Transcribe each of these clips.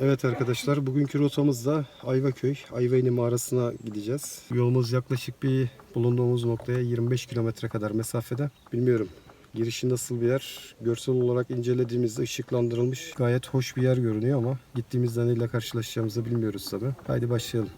Evet arkadaşlar bugünkü rotamız da Ayvaköy, Ayvayni mağarasına gideceğiz. Yolumuz yaklaşık bir bulunduğumuz noktaya 25 kilometre kadar mesafede. Bilmiyorum girişi nasıl bir yer. Görsel olarak incelediğimizde ışıklandırılmış gayet hoş bir yer görünüyor ama gittiğimizde neyle karşılaşacağımızı bilmiyoruz tabi. Haydi başlayalım.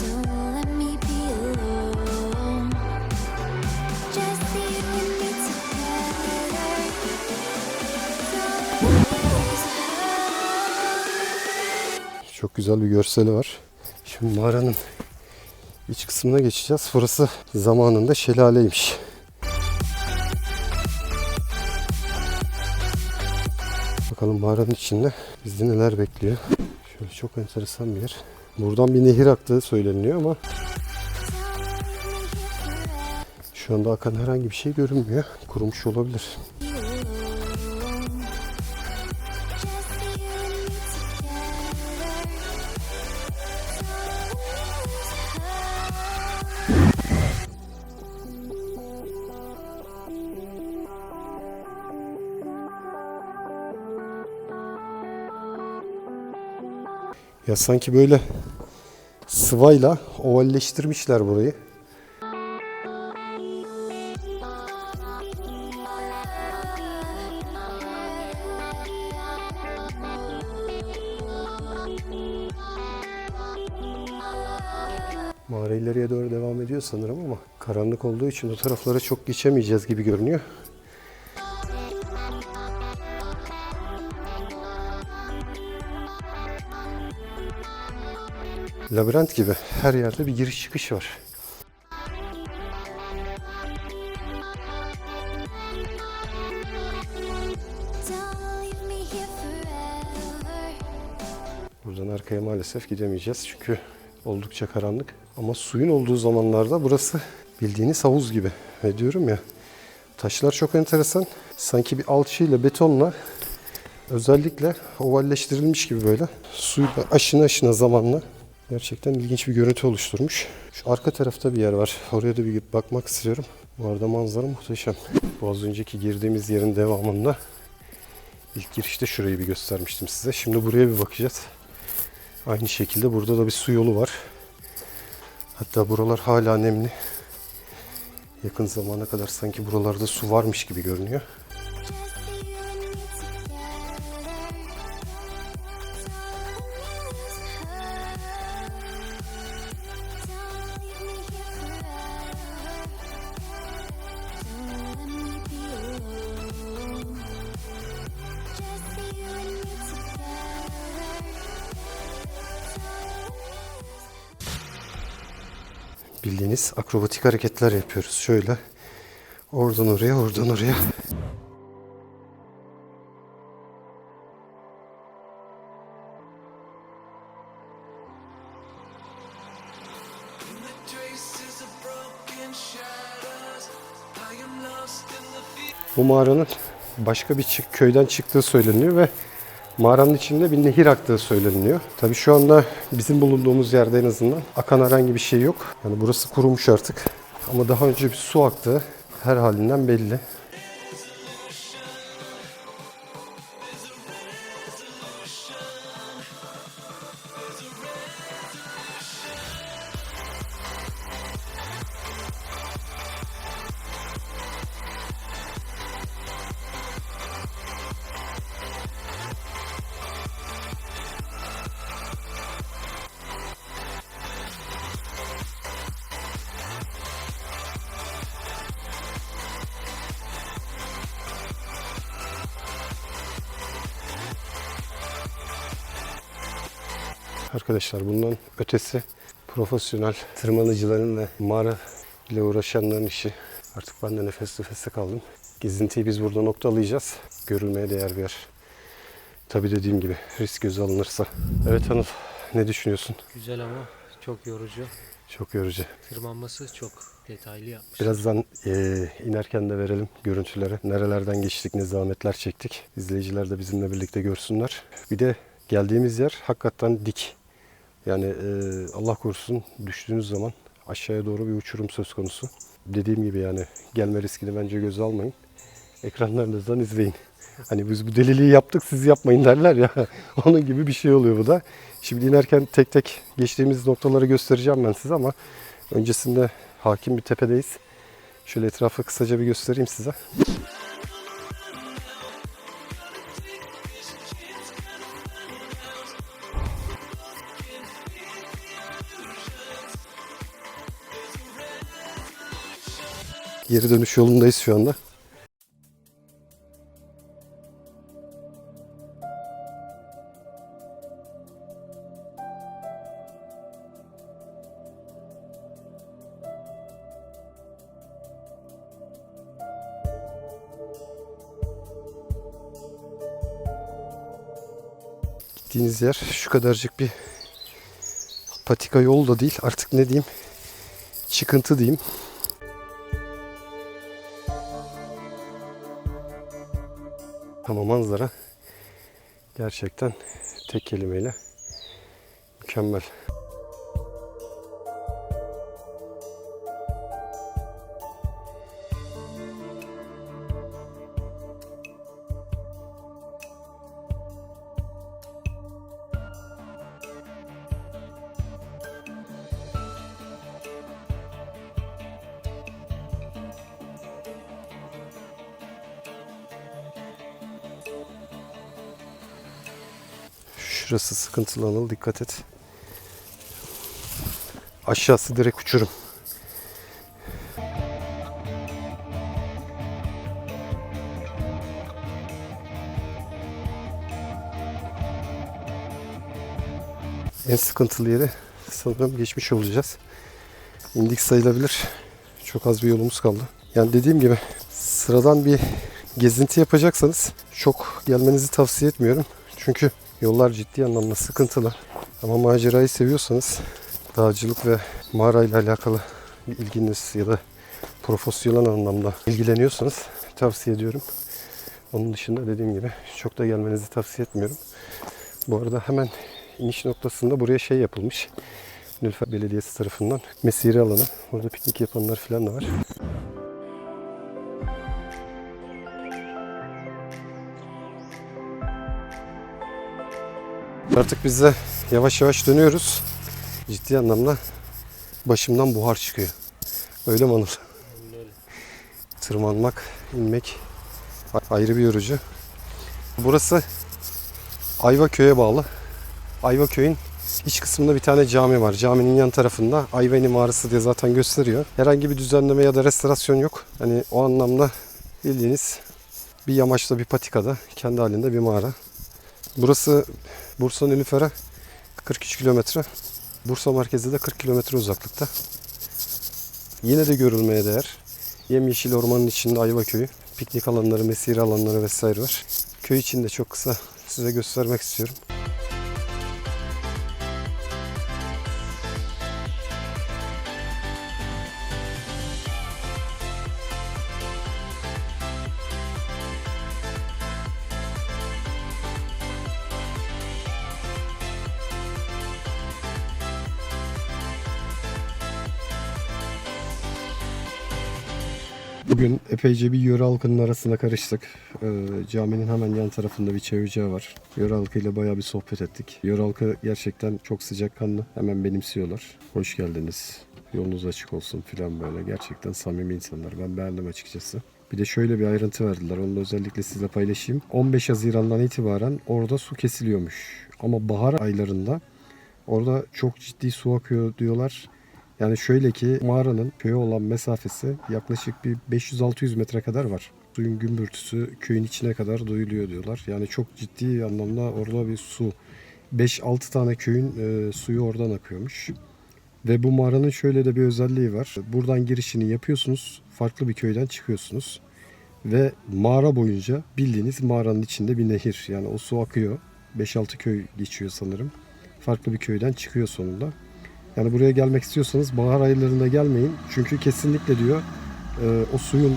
Don't let me lose Çok güzel bir görseli var. Şimdi mağaranın iç kısmına geçeceğiz. Burası zamanında şelaleymiş. Bakalım mağaranın içinde bizi neler bekliyor. Şöyle çok enteresan bir yer. Buradan bir nehir aktığı söyleniliyor ama şu anda akan herhangi bir şey görünmüyor. Kurumuş olabilir. Ya sanki böyle sıvayla ovalleştirmişler burayı. Mağara ileriye doğru devam ediyor sanırım ama karanlık olduğu için o taraflara çok geçemeyeceğiz gibi görünüyor. Labirent gibi her yerde bir giriş çıkış var. Buradan arkaya maalesef gidemeyeceğiz çünkü oldukça karanlık. Ama suyun olduğu zamanlarda burası bildiğiniz havuz gibi. Ve diyorum ya taşlar çok enteresan. Sanki bir alçıyla betonla özellikle ovalleştirilmiş gibi böyle. Suyu da aşına aşına zamanla gerçekten ilginç bir görüntü oluşturmuş. Şu arka tarafta bir yer var. Oraya da bir bakmak istiyorum. Bu arada manzara muhteşem. Bu az önceki girdiğimiz yerin devamında ilk girişte şurayı bir göstermiştim size. Şimdi buraya bir bakacağız. Aynı şekilde burada da bir su yolu var. Hatta buralar hala nemli. Yakın zamana kadar sanki buralarda su varmış gibi görünüyor. Bildiğiniz akrobatik hareketler yapıyoruz. Şöyle oradan oraya, oradan oraya. Bu mağaranın başka bir köyden çıktığı söyleniyor ve mağaranın içinde bir nehir aktığı söyleniyor. Tabii şu anda bizim bulunduğumuz yerde en azından akan herhangi bir şey yok. Yani burası kurumuş artık. Ama daha önce bir su aktığı her halinden belli. Arkadaşlar bundan ötesi profesyonel tırmanıcıların ve mağara ile uğraşanların işi. Artık ben de nefes nefese kaldım. Gezintiyi biz burada noktalayacağız. Görülmeye değer bir yer. Tabii dediğim gibi risk göze alınırsa. Evet Anıl ne düşünüyorsun? Güzel ama çok yorucu. Çok yorucu. Tırmanması çok detaylı yapmış. Birazdan eee, inerken de verelim görüntüleri. Nerelerden geçtik, ne zahmetler çektik. İzleyiciler de bizimle birlikte görsünler. Bir de geldiğimiz yer hakikaten dik. Yani eee, Allah korusun düştüğünüz zaman aşağıya doğru bir uçurum söz konusu. Dediğim gibi yani gelme riskini bence göze almayın. Ekranlarınızdan izleyin. Hani biz bu deliliği yaptık siz yapmayın derler ya. Onun gibi bir şey oluyor bu da. Şimdi inerken tek tek geçtiğimiz noktaları göstereceğim ben size ama öncesinde hakim bir tepedeyiz. Şöyle etrafı kısaca bir göstereyim size. Geri dönüş yolundayız şu anda. Gittiğiniz yer şu kadarcık bir patika yol da değil artık ne diyeyim çıkıntı diyeyim. Ama manzara gerçekten tek kelimeyle mükemmel. Şurası sıkıntılı Anıl dikkat et. Aşağısı direkt uçurum. En sıkıntılı yeri sanırım geçmiş olacağız. İndik sayılabilir. Çok az bir yolumuz kaldı. Yani dediğim gibi sıradan bir gezinti yapacaksanız çok gelmenizi tavsiye etmiyorum. Çünkü yollar ciddi anlamda sıkıntılı. Ama macerayı seviyorsanız dağcılık ve mağarayla alakalı bir ilginiz ya da profesyonel anlamda ilgileniyorsanız tavsiye ediyorum. Onun dışında dediğim gibi çok da gelmenizi tavsiye etmiyorum. Bu arada hemen iniş noktasında buraya şey yapılmış. Nülfer Belediyesi tarafından mesire alanı. Burada piknik yapanlar falan da var. Artık biz de yavaş yavaş dönüyoruz. Ciddi anlamda başımdan buhar çıkıyor. Öyle mi Anıl? Tırmanmak, inmek ayrı bir yorucu. Burası Ayvaköy'e bağlı. Ayvaköy'ün iç kısmında bir tane cami var. Caminin yan tarafında Ayveni Mağarası diye zaten gösteriyor. Herhangi bir düzenleme ya da restorasyon yok. Hani o anlamda bildiğiniz bir yamaçta bir patikada kendi halinde bir mağara. Burası Bursa Nilüfer'e 43 kilometre. Bursa merkezde de 40 kilometre uzaklıkta. Yine de görülmeye değer. Yemyeşil ormanın içinde Ayva Köyü. Piknik alanları, mesire alanları vesaire var. Köy içinde çok kısa size göstermek istiyorum. Bugün epeyce bir yöre halkının arasına karıştık. Ee, caminin hemen yan tarafında bir çay var. Yöre halkıyla bayağı bir sohbet ettik. Yöre halkı gerçekten çok sıcakkanlı. Hemen benimsiyorlar. Hoş geldiniz. Yolunuz açık olsun filan böyle. Gerçekten samimi insanlar. Ben beğendim açıkçası. Bir de şöyle bir ayrıntı verdiler. Onu da özellikle size paylaşayım. 15 Haziran'dan itibaren orada su kesiliyormuş. Ama bahar aylarında orada çok ciddi su akıyor diyorlar. Yani şöyle ki mağaranın köye olan mesafesi yaklaşık bir 500-600 metre kadar var. Suyun gümbürtüsü köyün içine kadar duyuluyor diyorlar. Yani çok ciddi anlamda orada bir su 5-6 tane köyün e, suyu oradan akıyormuş. Ve bu mağaranın şöyle de bir özelliği var. Buradan girişini yapıyorsunuz. Farklı bir köyden çıkıyorsunuz. Ve mağara boyunca bildiğiniz mağaranın içinde bir nehir. Yani o su akıyor. 5-6 köy geçiyor sanırım. Farklı bir köyden çıkıyor sonunda. Yani buraya gelmek istiyorsanız bahar aylarında gelmeyin. Çünkü kesinlikle diyor e, o suyun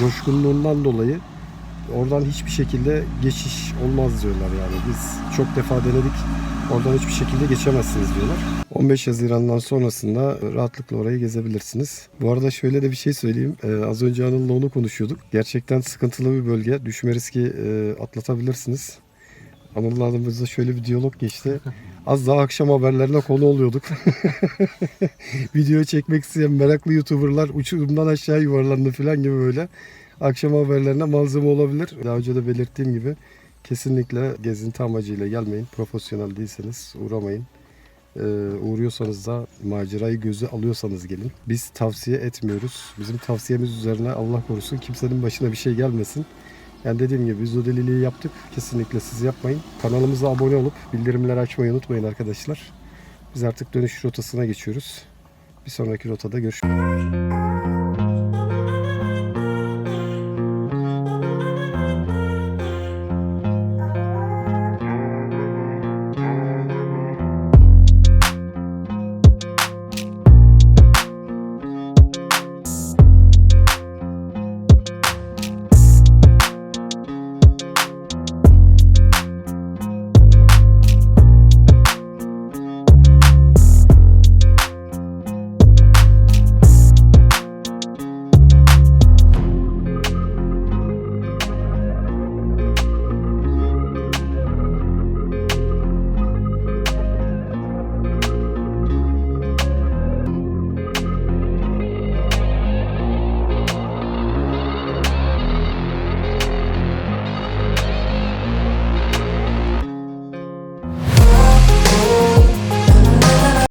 coşkunluğundan dolayı oradan hiçbir şekilde geçiş olmaz diyorlar yani. Biz çok defa denedik. Oradan hiçbir şekilde geçemezsiniz diyorlar. 15 Haziran'dan sonrasında rahatlıkla orayı gezebilirsiniz. Bu arada şöyle de bir şey söyleyeyim. Ee, az önce Anıl'la onu konuşuyorduk. Gerçekten sıkıntılı bir bölge. Düşme riski e, atlatabilirsiniz. Anıl'la aramızda şöyle bir diyalog geçti. Az daha akşam haberlerine konu oluyorduk. Video çekmek isteyen meraklı YouTuber'lar uçurumdan aşağı yuvarlandı falan gibi böyle. Akşam haberlerine malzeme olabilir. Daha önce de belirttiğim gibi kesinlikle gezinti amacıyla gelmeyin. Profesyonel değilseniz uğramayın. Ee, uğruyorsanız da macerayı gözü alıyorsanız gelin. Biz tavsiye etmiyoruz. Bizim tavsiyemiz üzerine Allah korusun kimsenin başına bir şey gelmesin. Yani dediğim gibi biz o deliliği yaptık. Kesinlikle siz yapmayın. Kanalımıza abone olup bildirimleri açmayı unutmayın arkadaşlar. Biz artık dönüş rotasına geçiyoruz. Bir sonraki rotada görüşmek üzere.